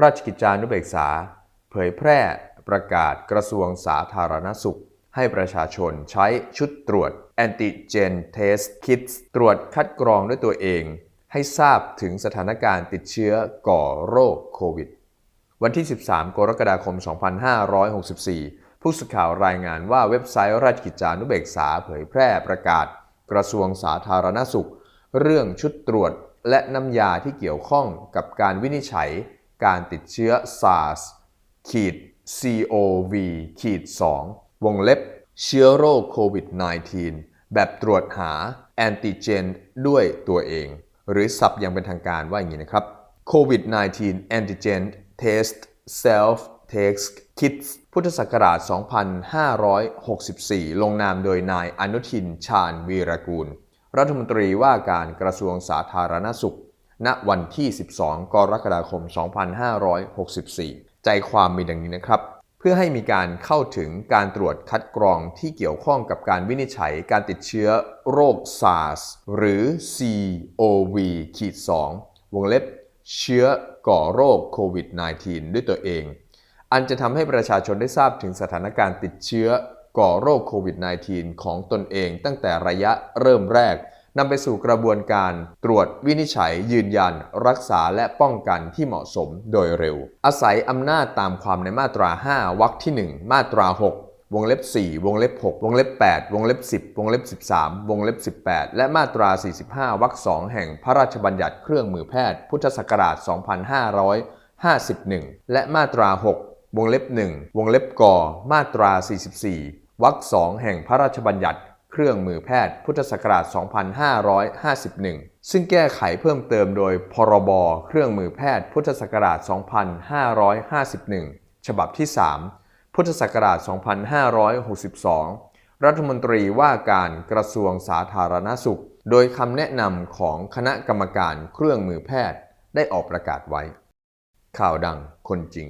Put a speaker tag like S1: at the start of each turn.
S1: ราชกิจจานุเบกษา เผยแพร่ประกาศกระทรวงสาธารณสุข ให้ประชาชนใช้ชุดตรวจ Antigen Test Kits ตรวจคัดกรองด้วยตัวเอง ให้ทราบถึงสถานการณ์ติดเชื้อก่อโรคโควิด วันที่ 13 กรกฎาคม 2564 ผู้สื่อข่าวรายงานว่าเว็บไซต์ราชกิจจานุเบกษาเผยแพร่ประกาศกระทรวงสาธารณสุข เรื่องชุดตรวจและน้ำยาที่เกี่ยวข้องกับการวินิจฉัย การติดเชื้อ SARS ขีด CoV ขีด2วงเล็บ เชื้อโรคโควิด -19 แบบตรวจหาแอนติเจนด้วยตัวเอง หรือศัพท์ยังเป็นทางการว่าอย่างนี้นะครับ COVID-19 Antigen Test Self Test Kits พุทธศักราช 2564 ลงนามโดยนายอนุทินชาญวีรกูล รัฐมนตรีว่าการกระทรวงสาธารณสุข ณวันที่ 12 กรกฎาคม 2564 ใจความมีดังนี้นะครับ เพื่อให้มีการเข้าถึงการตรวจคัดกรองที่เกี่ยวข้องกับการวินิจฉัยการติดเชื้อโรค SARS หรือ CoV-2 วงเล็บเชื้อก่อโรคโควิด -19 ด้วยตัวเอง อันจะทำให้ประชาชนได้ทราบถึงสถานการณ์ติดเชื้อก่อโรคโควิด -19 ของตนเองตั้งแต่ระยะเริ่มแรก นำไปสู่กระบวนการตรวจวินิจฉัย ยืนยัน รักษาและป้องกันที่เหมาะสมโดยเร็ว อาศัยอำนาจตามความในมาตรา 5 วรรคที่ 1 มาตรา 6วงเล็บ 4 วงเล็บ 6 วงเล็บ 8 วงเล็บ 10 วงเล็บ 13 วงเล็บ 18 และมาตรา 45 วรรค 2 แห่งพระราชบัญญัติเครื่องมือแพทย์ พุทธศักราช 2551 และมาตรา 6 วงเล็บ 1 วงเล็บกมาตรา 44 วรรค 2 แห่งพระราชบัญญัติ เครื่องมือแพทย์ พุทธศักราช 2551 ซึ่งแก้ไขเพิ่มเติมโดยพรบเครื่องมือแพทย์ พุทธศักราช 2551 ฉบับที่ 3 พุทธศักราช 2562 รัฐมนตรีว่าการกระทรวงสาธารณสุข โดยคำแนะนำของคณะกรรมการเครื่องมือแพทย์ได้ออกประกาศไว้ ข่าวดังคนจริง